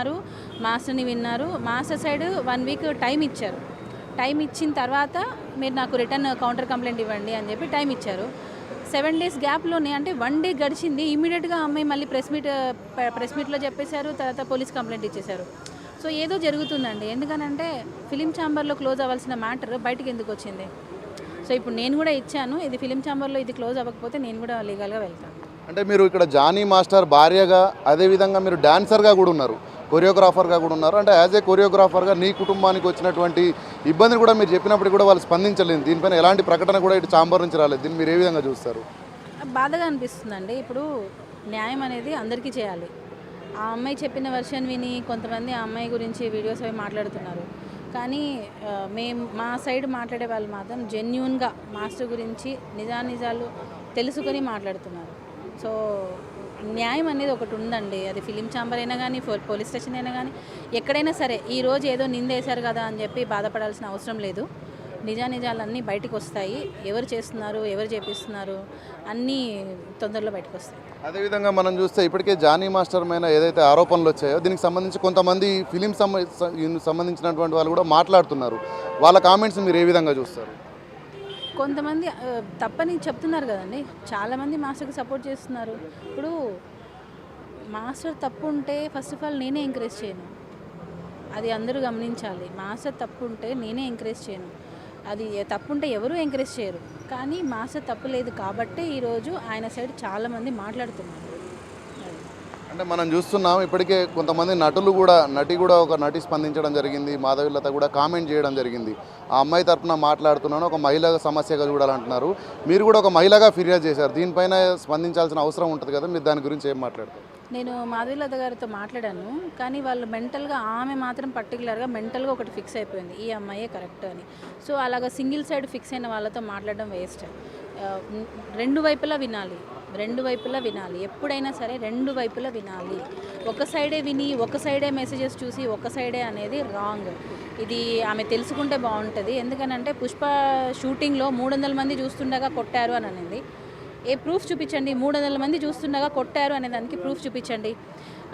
విన్నారు మాస్టర్ని విన్నారు. Master side one week time ఇచ్చారు. టైం ఇచ్చిన తర్వాత మీరు నాకు రిటర్న్ కౌంటర్ కంప్లైంట్ ఇవ్వండి అని చెప్పి టైం ఇచ్చారు. సెవెన్ డేస్ గ్యాప్లోనే అంటే వన్ డే గడిచింది. ఇమీడియట్గా అమ్మాయి మళ్ళీ ప్రెస్ మీట్ ప్రెస్ మీట్లో చెప్పేశారు తర్వాత పోలీస్ కంప్లైంట్ ఇచ్చేశారు. సో ఏదో జరుగుతుందండి. ఎందుకనంటే ఫిలిం ఛాంబర్లో క్లోజ్ అవ్వాల్సిన మ్యాటర్ బయటకు ఎందుకు వచ్చింది? సో ఇప్పుడు నేను కూడా ఇచ్చాను. ఇది ఫిలిం ఛాంబర్లో ఇది క్లోజ్ అవ్వకపోతే నేను కూడా లీగల్గా వెళ్తాను. అంటే మీరు ఇక్కడ జానీ మాస్టర్ భార్యగా అదేవిధంగా మీరు డాన్సర్గా కూడా ఉన్నారు. కొరియోగ్రాఫర్గా కూడా ఉన్నారు. అంటే యాజ్ ఏ కొరియోగ్రాఫర్గా నీ కుటుంబానికి వచ్చినటువంటి ఇబ్బందిని కూడా మీరు చెప్పినప్పుడు కూడా వాళ్ళు స్పందించలేదు. దీనిపైన ఎలాంటి ప్రకటన కూడా ఇటు చాంబర్ నుంచి రాలేదు. దీన్ని మీరు ఏ విధంగా చూస్తారు? బాధగా అనిపిస్తుందండి. ఇప్పుడు న్యాయం అనేది అందరికీ చేయాలి. ఆ అమ్మాయి చెప్పిన వర్షన్ విని కొంతమంది ఆ అమ్మాయి గురించి వీడియోస్ అవి మాట్లాడుతున్నారు. కానీ మేము మా సైడ్ మాట్లాడే వాళ్ళు మాత్రం జెన్యున్గా మాస్టర్ గురించి నిజానిజాలు తెలుసుకొని మాట్లాడుతున్నారు. సో న్యాయం అనేది ఒకటి ఉందండి. అది ఫిలిం ఛాంబర్ అయినా కానీ పోలీస్ స్టేషన్ అయినా కానీ ఎక్కడైనా సరే ఈ రోజు ఏదో నిందేశారు కదా అని చెప్పి బాధపడాల్సిన అవసరం లేదు. నిజానిజాలన్నీ బయటకు వస్తాయి ఎవరు చేస్తున్నారు ఎవరు చేపిస్తున్నారు అన్నీ తొందరలో బయటకు వస్తాయి అదేవిధంగా మనం చూస్తే ఇప్పటికే జానీ మాస్టర్ మీద ఏదైతే ఆరోపణలు వచ్చాయో దీనికి సంబంధించి కొంతమంది ఫిలిం సంబంధించినటువంటి వాళ్ళు కూడా మాట్లాడుతున్నారు. వాళ్ళ కామెంట్స్ మీరు ఏ విధంగా చూస్తారు? కొంతమంది తప్పని చెప్తున్నారు కదండి. చాలామంది మాస్టర్కి సపోర్ట్ చేస్తున్నారు. ఇప్పుడు మాస్టర్ తప్పు ఉంటే ఫస్ట్ ఆఫ్ ఆల్ నేనే ఎంకరేజ్ చేయను. అది అందరూ గమనించాలి. మాస్టర్ తప్పు ఉంటే నేనే ఎంకరేజ్ చేయను. అది తప్పుంటే తప్పు ఉంటే ఎవరు ఎంకరేజ్ చేయరు. కానీ మాస్టర్ తప్పు లేదు కాబట్టే ఈరోజు ఆయన సైడ్ చాలామంది మాట్లాడుతున్నారు. అంటే మనం చూస్తున్నాం ఇప్పటికే కొంతమంది నటులు కూడా నటి కూడా ఒక నటి స్పందించడం జరిగింది మాధవిలత కూడా కామెంట్ చేయడం జరిగింది. ఆ అమ్మాయి తరపున మాట్లాడుతున్నాను ఒక మహిళ సమస్యగా చూడాలంటున్నారు. మీరు కూడా ఒక మహిళగా ఫిర్యాదు చేశారు దీనిపైన స్పందించాల్సిన అవసరం ఉంటుంది కదా మీరు దాని గురించి ఏం మాట్లాడతారు? నేను మాధవీలత గారితో మాట్లాడాను కానీ వాళ్ళు మెంటల్గా ఆమె మాత్రం పర్టికులర్గా మెంటల్గా ఒకటి ఫిక్స్ అయిపోయింది ఈ అమ్మాయే కరెక్ట్ అని. సో అలాగా సింగిల్ సైడ్ ఫిక్స్ అయిన వాళ్ళతో మాట్లాడడం వేస్ట్. రెండు వైపులా వినాలి రెండు వైపులా వినాలి ఎప్పుడైనా సరే రెండు వైపులా వినాలి. ఒక సైడే విని ఒక సైడే మెసేజెస్ చూసి ఒక సైడే అనేది రాంగ్. ఇది ఆమె తెలుసుకుంటే బాగుంటుంది. ఎందుకనంటే పుష్ప షూటింగ్లో మూడు వందల మంది చూస్తుండగా కొట్టారు అని అనింది. ఏ ప్రూఫ్ చూపించండి? మూడు వందల మంది చూస్తుండగా కొట్టారు అనే దానికి ప్రూఫ్ చూపించండి.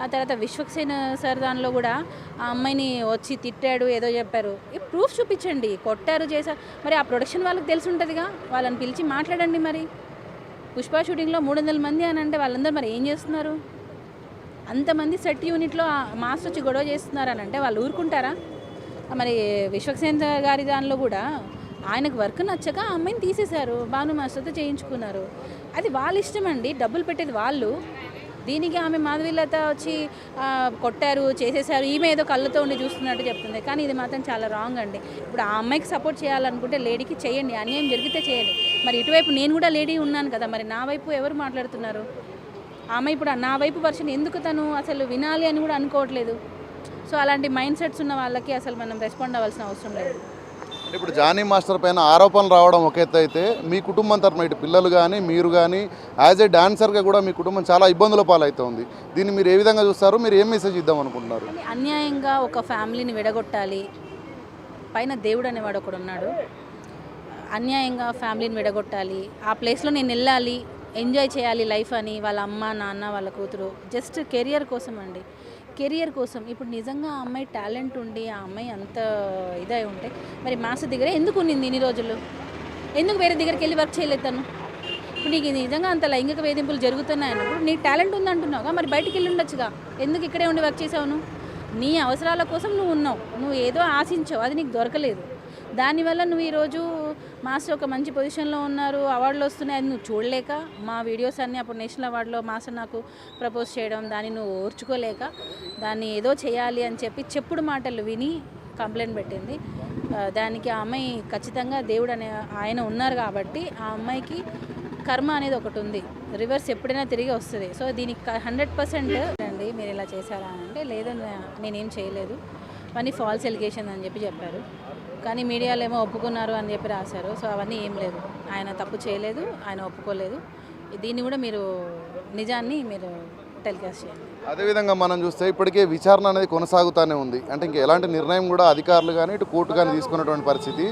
ఆ తర్వాత విశ్వక్సేన్ సార్ దానిలో కూడా ఆ అమ్మాయిని వచ్చి తిట్టాడు ఏదో చెప్పారు. ఈ ప్రూఫ్ చూపించండి? కొట్టారు చేశారు మరి ఆ ప్రొడక్షన్ వాళ్ళకి తెలిసి ఉంటుందిగా? వాళ్ళని పిలిచి మాట్లాడండి మరి. పుష్ప షూటింగ్లో మూడు వందల మంది అని అంటే వాళ్ళందరూ మరి ఏం చేస్తున్నారు? అంతమంది సెట్ యూనిట్లో మాస్టర్ వచ్చి గొడవ చేస్తున్నారు అని అంటే వాళ్ళు ఊరుకుంటారా? మరి విశ్వక్సేన్ గారి దానిలో కూడా ఆయనకు వర్క్ నచ్చక ఆ అమ్మాయిని తీసేశారు. భాను మాస్టర్తో చేయించుకున్నారు. అది వాళ్ళ ఇష్టం అండి డబ్బులు పెట్టేది వాళ్ళు. దీనికి ఆమె మాధవీలత వచ్చి కొట్టారు చేసేసారు ఈమె ఏదో కళ్ళతో ఉండి చూస్తున్నట్టు చెప్తుంది. కానీ ఇది మాత్రం చాలా రాంగ్ అండి. ఇప్పుడు ఆ అమ్మాయికి సపోర్ట్ చేయాలనుకుంటే లేడీకి చేయండి. అన్యాయం జరిగితే చేయండి. మరి ఇటువైపు నేను కూడా లేడీ ఉన్నాను కదా. మరి నా వైపు ఎవరు మాట్లాడుతున్నారు? ఆమె ఇప్పుడు నా వైపు వర్షన్ ఎందుకు తను అసలు వినాలి అని కూడా అనుకోవట్లేదు. సో అలాంటి మైండ్ సెట్స్ ఉన్న వాళ్ళకి అసలు మనం రెస్పాండ్ అవ్వాల్సిన అవసరం లేదు. అంటే ఇప్పుడు జానీ మాస్టర్ పైన ఆరోపణలు రావడం ఒక ఎత్తు అయితే మీ కుటుంబం తరపున ఇటు పిల్లలు కానీ మీరు కానీ యాజ్ ఏ డాన్సర్గా కూడా మీ కుటుంబం చాలా ఇబ్బందుల పాలవుతుంది. దీన్ని మీరు ఏ విధంగా చూస్తారు? మీరు ఏం మెసేజ్ ఇద్దాం అనుకుంటున్నారు? అన్యాయంగా ఒక ఫ్యామిలీని విడగొట్టాలి. పైన దేవుడు అనేవాడు ఒకడు ఉన్నాడు. అన్యాయంగా ఫ్యామిలీని విడగొట్టాలి. ఆ ప్లేస్లో నేను వెళ్ళాలి ఎంజాయ్ చేయాలి లైఫ్ అని వాళ్ళ అమ్మ నాన్న వాళ్ళ కూతురు జస్ట్ కెరియర్ కోసం అండి కెరియర్ కోసం ఇప్పుడు నిజంగా ఆ అమ్మాయి టాలెంట్ ఉండి ఆ అమ్మాయి అంత ఇదై ఉంటే మరి మాస్టర్ దగ్గర ఎందుకు ఉన్నింది ఇన్ని రోజులు? ఎందుకు వేరే దగ్గరికి వెళ్ళి వర్క్ చేయలేదు తను? ఇప్పుడు నీకు నిజంగా అంత లైంగిక వేధింపులు జరుగుతున్నాయి అన్నప్పుడు నీ టాలెంట్ ఉందంటున్నావుగా మరి బయటికి వెళ్ళి ఉండొచ్చుగా? ఎందుకు ఇక్కడే ఉండి వర్క్ చేసావు నువ్వు? నీ అవసరాల కోసం నువ్వు ఉన్నావు. నువ్వు ఏదో ఆశించావు అది నీకు దొరకలేదు. దానివల్ల నువ్వు ఈరోజు మాస్టర్ ఒక మంచి పొజిషన్లో ఉన్నారు అవార్డులు వస్తున్నాయి అది నువ్వు చూడలేక మా వీడియోస్ అన్నీ అప్పుడు నేషనల్ అవార్డులో మాస్టర్ నాకు ప్రపోజ్ చేయడం దాన్ని నువ్వు ఓర్చుకోలేక దాన్ని ఏదో చేయాలి అని చెప్పి చెప్పుడు మాటలు విని కంప్లైంట్ పెట్టింది. దానికి ఆ అమ్మాయి ఖచ్చితంగా దేవుడు అనే ఆయన ఉన్నారు కాబట్టి ఆ అమ్మాయికి కర్మ అనేది ఒకటి ఉంది. రివర్స్ ఎప్పుడైనా తిరిగి వస్తుంది. సో దీనికి హండ్రెడ్ పర్సెంట్ అండి మీరు ఇలా చేశారా అంటే లేదని నేనేం చేయలేదు. మనీ ఫాల్స్ ఎలిగేషన్ అని చెప్పి చెప్పారు. కానీ మీడియాలో ఏమో ఒప్పుకున్నారు అని చెప్పి రాశారు. సో అవన్నీ ఏం లేదు. ఆయన తప్పు చేయలేదు ఆయన ఒప్పుకోలేదు. దీన్ని కూడా మీరు నిజాన్ని మీరు టెలికాస్ట్ చేయండి. అదేవిధంగా మనం చూస్తే ఇప్పటికే విచారణ అనేది కొనసాగుతూనే ఉంది. అంటే ఇంకా ఎలాంటి నిర్ణయం కూడా అధికారులు కానీ ఇటు కోర్టు కానీ తీసుకున్నటువంటి పరిస్థితి.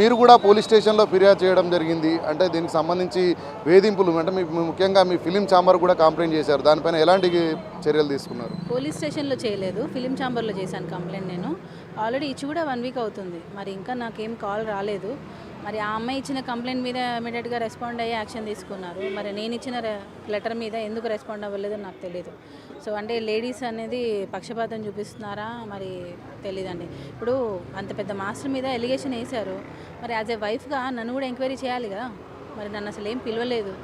మీరు కూడా పోలీస్ స్టేషన్లో ఫిర్యాదు చేయడం జరిగింది. అంటే దీనికి సంబంధించి వేధింపులు అంటే మీ ముఖ్యంగా మీ ఫిలిం ఛాంబర్ కూడా కంప్లైంట్ చేశారు. దానిపైన ఎలాంటి చర్యలు తీసుకున్నారు? పోలీస్ స్టేషన్లో చేయలేదు. ఫిలిం ఛాంబర్లో చేశాను కంప్లైంట్ నేను. ఆల్రెడీ ఇచ్చి కూడా వన్ వీక్ అవుతుంది. మరి ఇంకా నాకేం కాల్ రాలేదు. మరి ఆ అమ్మాయి ఇచ్చిన కంప్లైంట్ మీద ఇమీడియట్గా రెస్పాండ్ అయ్యి యాక్షన్ తీసుకున్నారు. మరి నేను ఇచ్చిన లెటర్ మీద ఎందుకు రెస్పాండ్ అవ్వలేదో నాకు తెలియదు సో అంటే లేడీస్ అనేది పక్షపాతం చూపిస్తున్నారా? మరి తెలియదండి ఇప్పుడు అంత పెద్ద మాస్టర్ మీద ఎలిగేషన్ వేశారు. మరి యాజ్ ఏ వైఫ్గా నన్ను కూడా ఎంక్వైరీ చేయాలి కదా? మరి నన్ను అసలు ఏం పిలవలేదు.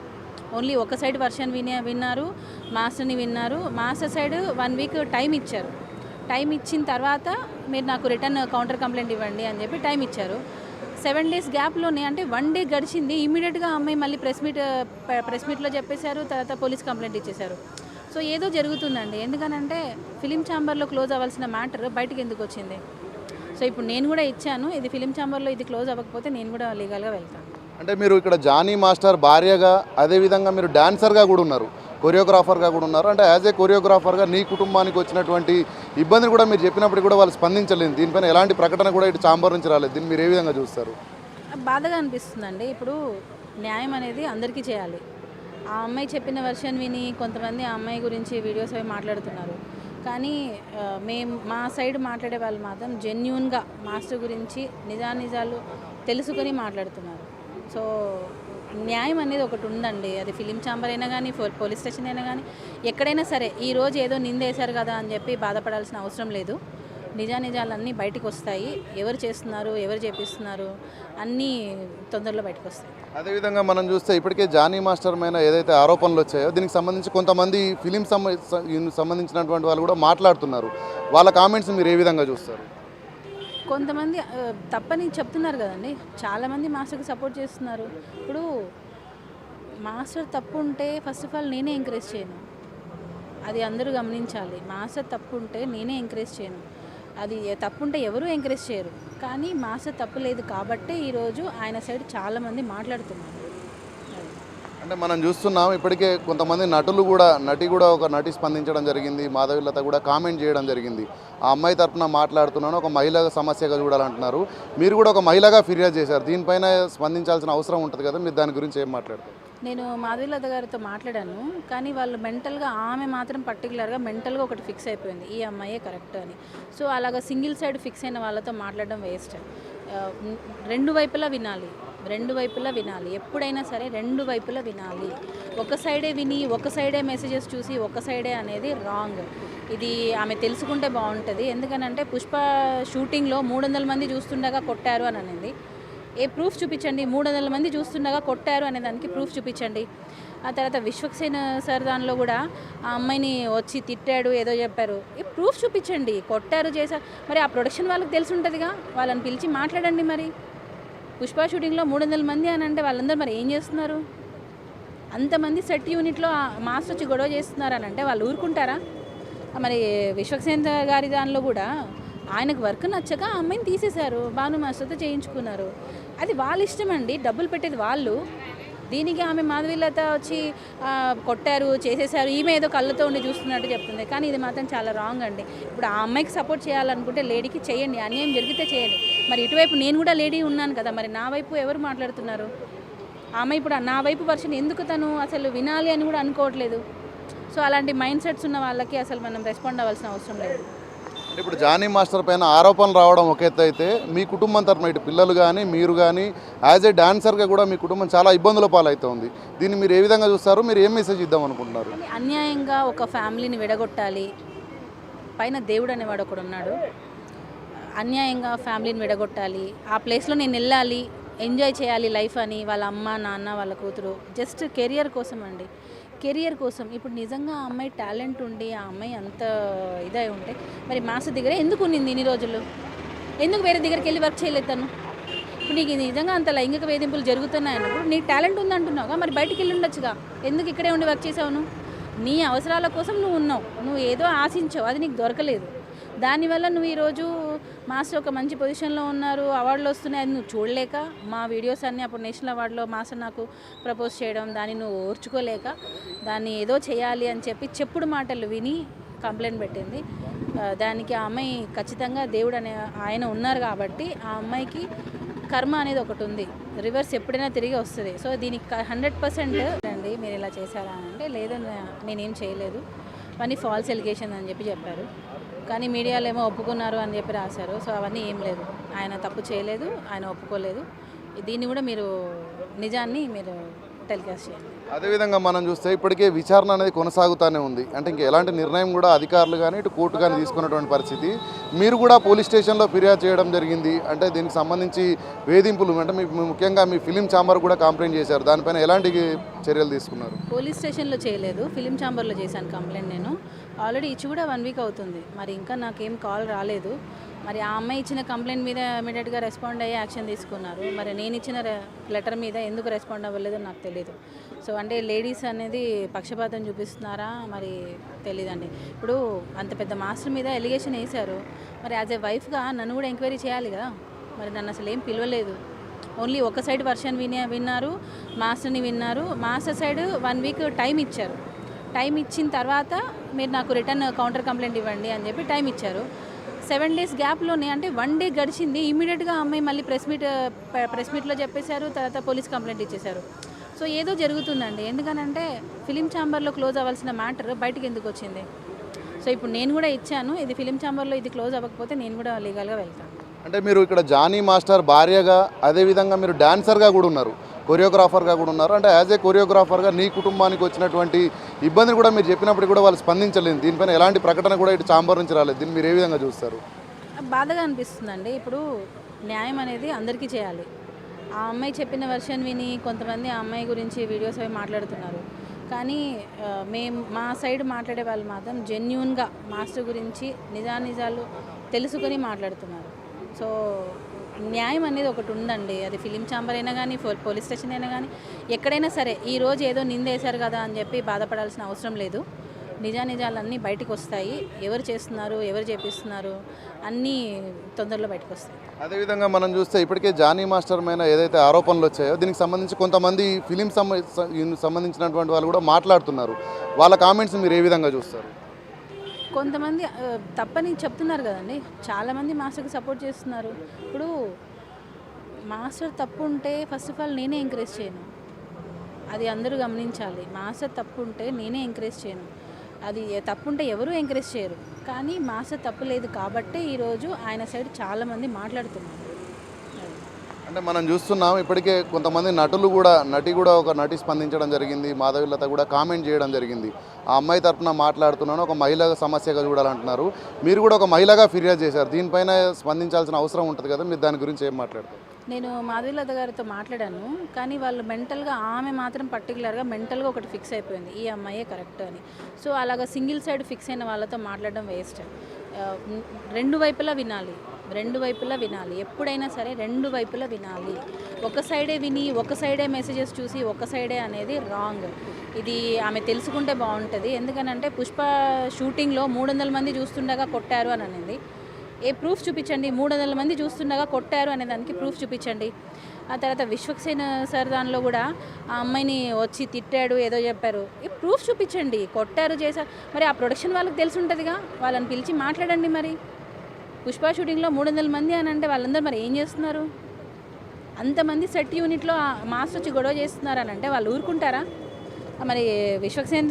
ఓన్లీ ఒక సైడ్ వర్షన్ వినే విన్నారు మాస్టర్ని విన్నారు. Master side one week time ఇచ్చారు. టైం ఇచ్చిన తర్వాత మీరు నాకు రిటర్న్ కౌంటర్ కంప్లైంట్ ఇవ్వండి అని చెప్పి టైం ఇచ్చారు. సెవెన్ డేస్ గ్యాప్లోనే అంటే వన్ డే గడిచింది ఇమీడియట్గా అమ్మాయి మళ్ళీ ప్రెస్ మీట్ ప్రెస్ మీట్లో చెప్పేశారు తర్వాత పోలీస్ కంప్లైంట్ ఇచ్చేశారు. సో ఏదో జరుగుతుందండి. ఎందుకనంటే ఫిలిం ఛాంబర్లో క్లోజ్ అవ్వాల్సిన మ్యాటర్ బయటకు ఎందుకు వచ్చింది? సో ఇప్పుడు నేను కూడా ఇచ్చాను ఇది ఫిలిం ఛాంబర్లో ఇది క్లోజ్ అవ్వకపోతే నేను కూడా లీగల్గా వెళ్తాను. అంటే మీరు ఇక్కడ జానీ మాస్టర్ భార్యగా అదేవిధంగా మీరు డాన్సర్గా కూడా ఉన్నారు. కొరియోగ్రాఫర్గా కూడా ఉన్నారు. అంటే యాజ్ ఏ కొరియోగ్రాఫర్గా నీ కుటుంబానికి వచ్చినటువంటి ఇబ్బందిని కూడా మీరు చెప్పినప్పుడు కూడా వాళ్ళు స్పందించలేదు. దీనిపైన ఎలాంటి ప్రకటన కూడా ఇటు చాంబర్ నుంచి రాలేదు. దీన్ని మీరు ఏ విధంగా చూస్తారు? బాధగా అనిపిస్తుందండి. ఇప్పుడు న్యాయం అనేది అందరికీ చేయాలి. ఆ అమ్మాయి చెప్పిన వర్షన్ విని కొంతమంది ఆ అమ్మాయి గురించి వీడియోస్ అవి మాట్లాడుతున్నారు. కానీ మేము మా సైడ్ మాట్లాడే వాళ్ళు మాత్రం జెన్యున్గా మాస్టర్ గురించి నిజానిజాలు తెలుసుకొని మాట్లాడుతున్నారు. సో న్యాయం అనేది ఒకటి ఉందండి. అది ఫిలిం ఛాంబర్ అయినా కానీ పోలీస్ స్టేషన్ అయినా కానీ ఎక్కడైనా సరే ఈ రోజు ఏదో నిందేశారు కదా అని చెప్పి బాధపడాల్సిన అవసరం లేదు. నిజానిజాలన్నీ బయటికి వస్తాయి ఎవరు చేస్తున్నారు ఎవరు చేపిస్తున్నారు అన్నీ తొందరలో బయటకు వస్తాయి అదేవిధంగా మనం చూస్తే ఇప్పటికే జానీ మాస్టర్ మీద ఏదైతే ఆరోపణలు వచ్చాయో దీనికి సంబంధించి కొంతమంది ఫిలిం సంబంధించినటువంటి వాళ్ళు కూడా మాట్లాడుతున్నారు. వాళ్ళ కామెంట్స్ మీరు ఏ విధంగా చూస్తారు? కొంతమంది తప్పని చెప్తున్నారు కదండి. చాలామంది మాస్టర్కి సపోర్ట్ చేస్తున్నారు. ఇప్పుడు మాస్టర్ తప్పు ఉంటే ఫస్ట్ ఆఫ్ ఆల్ నేనే ఎంకరేజ్ చేయను. అది అందరూ గమనించాలి. మాస్టర్ తప్పు ఉంటే నేనే ఎంకరేజ్ చేయను. అది తప్పుంటే తప్పు ఉంటే ఎవరూ ఎంకరేజ్ చేయరు. కానీ మాస్టర్ తప్పు లేదు కాబట్టే ఈరోజు ఆయన సైడ్ చాలామంది మాట్లాడుతున్నారు. అంటే మనం చూస్తున్నాం ఇప్పటికే కొంతమంది నటులు కూడా నటి కూడా ఒక నటి స్పందించడం జరిగింది మాధవిలత కూడా కామెంట్ చేయడం జరిగింది. ఆ అమ్మాయి తరపున మాట్లాడుతున్నాను ఒక మహిళ సమస్యగా చూడాలంటున్నారు. మీరు కూడా ఒక మహిళగా ఫిర్యాదు చేశారు. దీనిపైన స్పందించాల్సిన అవసరం ఉంటుంది కదా మీరు దాని గురించి ఏం మాట్లాడతారు? నేను మాధవిలత గారితో మాట్లాడాను కానీ వాళ్ళు మెంటల్గా ఆమె మాత్రం పర్టికులర్గా మెంటల్గా ఒకటి ఫిక్స్ అయిపోయింది ఈ అమ్మాయే కరెక్ట్ అని. సో అలాగ సింగిల్ సైడ్ ఫిక్స్ అయిన వాళ్ళతో మాట్లాడడం వేస్ట్. రెండు వైపులా వినాలి. రెండు వైపులా వినాలి. ఎప్పుడైనా సరే రెండు వైపులా వినాలి. ఒక సైడే విని ఒక సైడే మెసేజెస్ చూసి ఒక సైడే అనేది రాంగ్ ఇది ఆమె తెలుసుకుంటే బాగుంటుంది. ఎందుకనంటే పుష్ప షూటింగ్లో మూడు వందల మంది చూస్తుండగా కొట్టారు అని అనేది. ఏ ప్రూఫ్ చూపించండి? మూడు వందల మంది చూస్తుండగా కొట్టారు అనే దానికి ప్రూఫ్ చూపించండి. ఆ తర్వాత విశ్వక్సేన సార్ దానిలో కూడా ఆ అమ్మాయిని వచ్చి తిట్టాడు ఏదో చెప్పారు. ఈ ప్రూఫ్ చూపించండి? కొట్టారు చేశారు మరి ఆ ప్రొడక్షన్ వాళ్ళకి తెలిసి ఉంటుందిగా? వాళ్ళని పిలిచి మాట్లాడండి మరి. పుష్ప షూటింగ్లో మూడు వందల మంది అని అంటే వాళ్ళందరూ మరి ఏం చేస్తున్నారు? అంతమంది సెట్ యూనిట్లో మాస్టర్ వచ్చి గొడవ చేస్తున్నారు అని అంటే వాళ్ళు ఊరుకుంటారా? మరి విశ్వక్సేన్ గారి దానిలో కూడా ఆయనకు వర్క్ నచ్చక ఆ అమ్మాయిని తీసేశారు. భాను మాస్టర్తో చేయించుకున్నారు. అది వాళ్ళ ఇష్టం అండి డబ్బులు పెట్టేది వాళ్ళు. దీనికి ఆమె మాధవీలత వచ్చి కొట్టారు చేసేసారు ఈమె ఏదో కళ్ళతో ఉండి చూస్తున్నట్టు చెప్తుంది. కానీ ఇది మాత్రం చాలా రాంగ్ అండి. ఇప్పుడు ఆ అమ్మాయికి సపోర్ట్ చేయాలనుకుంటే లేడీకి చేయండి అన్యాయం జరిగితే చేయండి. మరి ఇటువైపు నేను కూడా లేడీ ఉన్నాను కదా మరి నా వైపు ఎవరు మాట్లాడుతున్నారు? ఆమె ఇప్పుడు నా వైపు వర్షన్ ఎందుకు తను అసలు వినాలి అని కూడా అనుకోవట్లేదు. సో అలాంటి మైండ్ సెట్స్ ఉన్న వాళ్ళకి అసలు మనం రెస్పాండ్ అవ్వాల్సిన అవసరం లేదు. ఇప్పుడు జానీ మాస్టర్ పైన ఆరోపణలు రావడం ఒక ఎత్తు అయితే మీ కుటుంబం తరపున ఇటు పిల్లలు కానీ మీరు కానీ యాజ్ ఏ డాన్సర్గా కూడా మీ కుటుంబం చాలా ఇబ్బందుల పాలవుతుంది దీన్ని మీరు ఏ విధంగా చూస్తారు? మీరు ఏం మెసేజ్ ఇద్దాం అనుకుంటున్నారు? అన్యాయంగా ఒక ఫ్యామిలీని విడగొట్టాలి పైన దేవుడు అనేవాడు ఒకడు ఉన్నాడు. అన్యాయంగా ఫ్యామిలీని విడగొట్టాలి ఆ ప్లేస్లో నేను వెళ్ళాలి ఎంజాయ్ చేయాలి లైఫ్ అని వాళ్ళ అమ్మ నాన్న వాళ్ళ కూతురు జస్ట్ కెరియర్ కోసం అండి కెరియర్ కోసం ఇప్పుడు నిజంగా ఆ అమ్మాయి టాలెంట్ ఉండి ఆ అమ్మాయి అంత ఇదై ఉంటే మరి మాస్టర్ దగ్గర ఎందుకు ఉన్నింది ఇన్ని రోజులు? ఎందుకు వేరే దగ్గరికి వెళ్ళి వర్క్ చేయలేదు తను? ఇప్పుడు నీకు నిజంగా అంత లైంగిక వేధింపులు జరుగుతున్నాయి అన్నప్పుడు నీకు టాలెంట్ ఉందంటున్నావుగా? మరి బయటికి వెళ్ళి ఉండొచ్చుగా? ఎందుకు ఇక్కడే ఉండి వర్క్ చేసావు నువ్వు? నీ అవసరాల కోసం నువ్వు ఉన్నావు. నువ్వు ఏదో ఆశించావు. అది నీకు దొరకలేదు. దానివల్ల నువ్వు ఈరోజు మాస్టర్ ఒక మంచి పొజిషన్లో ఉన్నారు అవార్డులు వస్తున్నాయి అది నువ్వు చూడలేక మా వీడియోస్ అన్నీ అప్పుడు నేషనల్ అవార్డులో మాస్టర్ నాకు ప్రపోజ్ చేయడం దాన్ని నువ్వు ఓర్చుకోలేక దాన్ని ఏదో చేయాలి అని చెప్పి చెప్పుడు మాటలు విని కంప్లైంట్ పెట్టింది. దానికి ఆ అమ్మాయి ఖచ్చితంగా దేవుడు అనే ఆయన ఉన్నారు కాబట్టి ఆ అమ్మాయికి కర్మ అనేది ఒకటి ఉంది. రివర్స్ ఎప్పుడైనా తిరిగి వస్తుంది. సో దీనికి హండ్రెడ్ పర్సెంట్ అండి మీరు ఇలా చేశారా అని అంటే లేదు నేనేం చేయలేదు. అవన్నీ ఫాల్స్ ఎలిగేషన్ అని చెప్పి చెప్పారు. కానీ మీడియాలో ఏమో ఒప్పుకున్నారు అని చెప్పి రాశారు. సో అవన్నీ ఏం లేదు. ఆయన తప్పు చేయలేదు ఆయన ఒప్పుకోలేదు. దీన్ని కూడా మీరు నిజాన్ని మీరు టెలికాస్ట్ చేయండి. అదేవిధంగా మనం చూస్తే ఇప్పటికే విచారణ అనేది కొనసాగుతూనే ఉంది. అంటే ఇంక ఎలాంటి నిర్ణయం కూడా అధికారులు కానీ ఇటు కోర్టు కానీ తీసుకున్నటువంటి పరిస్థితి. మీరు కూడా పోలీస్ స్టేషన్లో ఫిర్యాదు చేయడం జరిగింది. అంటే దీనికి సంబంధించి వేధింపులు అంటే మీ ముఖ్యంగా మీ ఫిలిం ఛాంబర్ కూడా కంప్లైంట్ చేశారు. దానిపైన ఎలాంటి చర్యలు తీసుకున్నారు? పోలీస్ స్టేషన్లో చేయలేదు. ఫిలిం ఛాంబర్లో చేశాను కంప్లైంట్ నేను. ఆల్రెడీ ఇచ్చి కూడా వన్ వీక్ అవుతుంది. మరి ఇంకా నాకేం కాల్ రాలేదు. మరి ఆ అమ్మాయి ఇచ్చిన కంప్లైంట్ మీద ఇమీడియట్గా రెస్పాండ్ అయ్యి యాక్షన్ తీసుకున్నారు. మరి నేను ఇచ్చిన లెటర్ మీద ఎందుకు రెస్పాండ్ అవ్వలేదో నాకు తెలియదు సో అంటే లేడీస్ అనేది పక్షపాతం చూపిస్తున్నారా? మరి తెలియదండి ఇప్పుడు అంత పెద్ద మాస్టర్ మీద ఎలిగేషన్ వేశారు. మరి యాజ్ ఏ వైఫ్గా నన్ను కూడా ఎంక్వైరీ చేయాలి కదా? మరి నన్ను అసలు ఏం పిలవలేదు. ఓన్లీ ఒక సైడ్ వర్షన్ వినే విన్నారు మాస్టర్ని విన్నారు. Master side one week time ఇచ్చారు. టైం ఇచ్చిన తర్వాత మీరు నాకు రిటర్న్ కౌంటర్ కంప్లైంట్ ఇవ్వండి అని చెప్పి టైం ఇచ్చారు. సెవెన్ డేస్ గ్యాప్లోనే అంటే వన్ డే గడిచింది ఇమీడియట్గా అమ్మాయి మళ్ళీ ప్రెస్ మీట్ ప్రెస్ మీట్లో చెప్పేశారు తర్వాత పోలీస్ కంప్లైంట్ ఇచ్చేశారు. సో ఏదో జరుగుతుందండి. ఎందుకనంటే ఫిలిం ఛాంబర్లో క్లోజ్ అవ్వాల్సిన మ్యాటర్ బయటకు ఎందుకు వచ్చింది? సో ఇప్పుడు నేను కూడా ఇచ్చాను ఇది ఫిలిం ఛాంబర్లో ఇది క్లోజ్ అవ్వకపోతే నేను కూడా లీగల్గా వెళ్తాను. అంటే మీరు ఇక్కడ జానీ మాస్టర్ భార్యగా అదేవిధంగా మీరు డాన్సర్గా కూడా ఉన్నారు. కొరియోగ్రాఫర్గా కూడా ఉన్నారు. అంటే యాజ్ ఏ కొరియోగ్రాఫర్గా నీ కుటుంబానికి వచ్చినటువంటి ఇబ్బందిని కూడా మీరు చెప్పినప్పుడు కూడా వాళ్ళు స్పందించలేదు. దీనిపైన ఎలాంటి ప్రకటన కూడా ఇటు చాంబర్ నుంచి రాలేదు. దీన్ని మీరు ఏ విధంగా చూస్తారు? బాధగా అనిపిస్తుందండి. ఇప్పుడు న్యాయం అనేది అందరికీ చేయాలి. ఆ అమ్మాయి చెప్పిన వర్షన్ విని కొంతమంది ఆ అమ్మాయి గురించి వీడియోస్ అవి మాట్లాడుతున్నారు. కానీ మేము మా సైడ్ మాట్లాడే వాళ్ళు మాత్రం జెన్యున్గా మాస్టర్ గురించి నిజానిజాలు తెలుసుకొని మాట్లాడుతున్నారు. సో న్యాయం అనేది ఒకటి ఉందండి. అది ఫిలిం ఛాంబర్ అయినా కానీ పోలీస్ స్టేషన్ అయినా కానీ ఎక్కడైనా సరే ఈ రోజు ఏదో నిందేశారు కదా అని చెప్పి బాధపడాల్సిన అవసరం లేదు. నిజానిజాలన్నీ బయటకు వస్తాయి ఎవరు చేస్తున్నారు ఎవరు చేపిస్తున్నారు అన్నీ తొందరలో బయటకు వస్తాయి అదేవిధంగా మనం చూస్తే ఇప్పటికే జానీ మాస్టర్ మీద ఏదైతే ఆరోపణలు వచ్చాయో దీనికి సంబంధించి కొంతమంది ఫిలిం సంబంధించినటువంటి వాళ్ళు కూడా మాట్లాడుతున్నారు. వాళ్ళ కామెంట్స్ మీరు ఏ విధంగా చూస్తారు? కొంతమంది తప్పని చెప్తున్నారు కదండి. చాలామంది మాస్టర్కి సపోర్ట్ చేస్తున్నారు. ఇప్పుడు మాస్టర్ తప్పు ఉంటే ఫస్ట్ ఆఫ్ ఆల్ నేనే ఎంకరేజ్ చేయను. అది అందరూ గమనించాలి. మాస్టర్ తప్పు ఉంటే నేనే ఎంకరేజ్ చేయను. అది తప్పుంటే తప్పు ఉంటే ఎంకరేజ్ చేయరు. కానీ మాస్టర్ తప్పు లేదు కాబట్టే ఈరోజు ఆయన సైడ్ చాలామంది మాట్లాడుతున్నారు. అంటే మనం చూస్తున్నాం ఇప్పటికే కొంతమంది నటులు కూడా నటి కూడా ఒక నటి స్పందించడం జరిగింది మాధవిలత కూడా కామెంట్ చేయడం జరిగింది. ఆ అమ్మాయి తరపున మాట్లాడుతున్నాను ఒక మహిళ సమస్యగా చూడాలంటున్నారు. మీరు కూడా ఒక మహిళగా ఫిర్యాదు చేశారు. దీనిపైన స్పందించాల్సిన అవసరం ఉంటుంది కదా మీరు దాని గురించి ఏం మాట్లాడతారు? నేను మాధులత గారితో మాట్లాడాను కానీ వాళ్ళు మెంటల్గా ఆమె మాత్రం పర్టికులర్గా మెంటల్గా ఒకటి ఫిక్స్ అయిపోయింది ఈ అమ్మాయే కరెక్ట్ అని. సో అలాగా సింగిల్ సైడ్ ఫిక్స్ అయిన వాళ్ళతో మాట్లాడడం వేస్ట్. రెండు వైపులా వినాలి. రెండు వైపులా వినాలి. ఎప్పుడైనా సరే రెండు వైపులా వినాలి. ఒక సైడే విని ఒక సైడే మెసేజెస్ చూసి ఒక సైడే అనేది రాంగ్ ఇది ఆమె తెలుసుకుంటే బాగుంటుంది. ఎందుకనంటే పుష్ప షూటింగ్లో మూడు వందల మంది చూస్తుండగా కొట్టారు అని అనేది. ఏ ప్రూఫ్ చూపించండి? మూడు వందల మంది చూస్తుండగా కొట్టారు అనే దానికి ప్రూఫ్ చూపించండి. ఆ తర్వాత విశ్వక్సేన్ సార్ దానిలో కూడా ఆ అమ్మాయిని వచ్చి తిట్టాడు ఏదో చెప్పారు. ఈ ప్రూఫ్ చూపించండి? కొట్టారు చేశారు. మరి ఆ ప్రొడక్షన్ వాళ్ళకి తెలిసి ఉంటుందిగా వాళ్ళని పిలిచి మాట్లాడండి మరి. పుష్ప షూటింగ్లో మూడు వందల మంది అని అంటే వాళ్ళందరూ మరి ఏం చేస్తున్నారు? అంతమంది సెట్ యూనిట్లో మాస్టర్ వచ్చి గొడవ చేస్తున్నారు అని అంటే వాళ్ళు ఊరుకుంటారా? మరి విశ్వక్సేన్